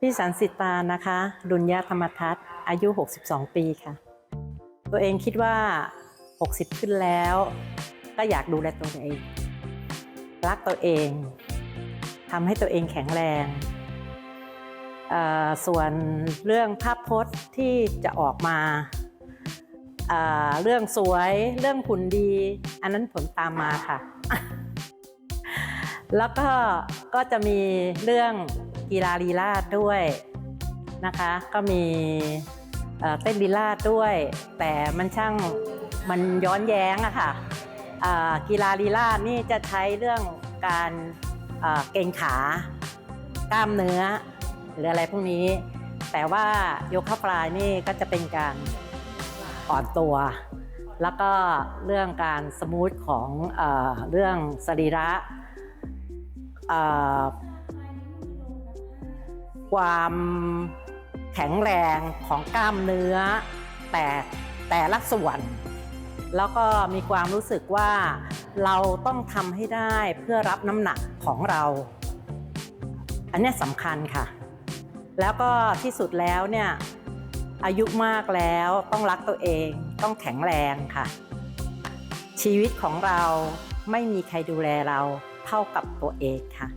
พี่สันสิตานะคะ ดุลยธรรมทัศน์อายุ 62 ปีค่ะ ตัวเองคิดว่า 60 ขึ้นแล้ว ก็อยากดูแลตัวเอง รักตัวเองทำให้ตัวเองแข็งแรง ส่วนเรื่องภาพพจน์ที่จะออกมาเรื่องสวยเรื่องหุ่นดี อันนั้นผลตามมาค่ะ แล้วก็ก็จะมีเรื่อง กีฬาลีลาดด้วยนะคะ ก็มีเต้นลีลาดด้วย แต่มันช่างมันย้อนแย้งอะค่ะอ่ากีฬาลีลาดนี่จะใช้เรื่องการเอ่อเกร็งขากล้ามเนื้อ หรืออะไรพวกนี้ แต่ว่าโยคะฟลายนี่ก็จะเป็นการอ่อนตัว แล้วก็เรื่องการสมูทของเอเรื่องสรีระ ความแข็งแรงของกล้ามเนื้อ แต่แต่ละส่วน แล้วก็มีความรู้สึกว่าเราต้องทำให้ได้เพื่อรับน้ำหนักของเรา อันนี้สำคัญค่ะ แล้วก็ที่สุดแล้วเนี่ยอายุมากแล้วต้องรักตัวเองต้องแข็งแรงค่ะ ชีวิตของเราไม่มีใครดูแลเราเท่ากับตัวเองค่ะ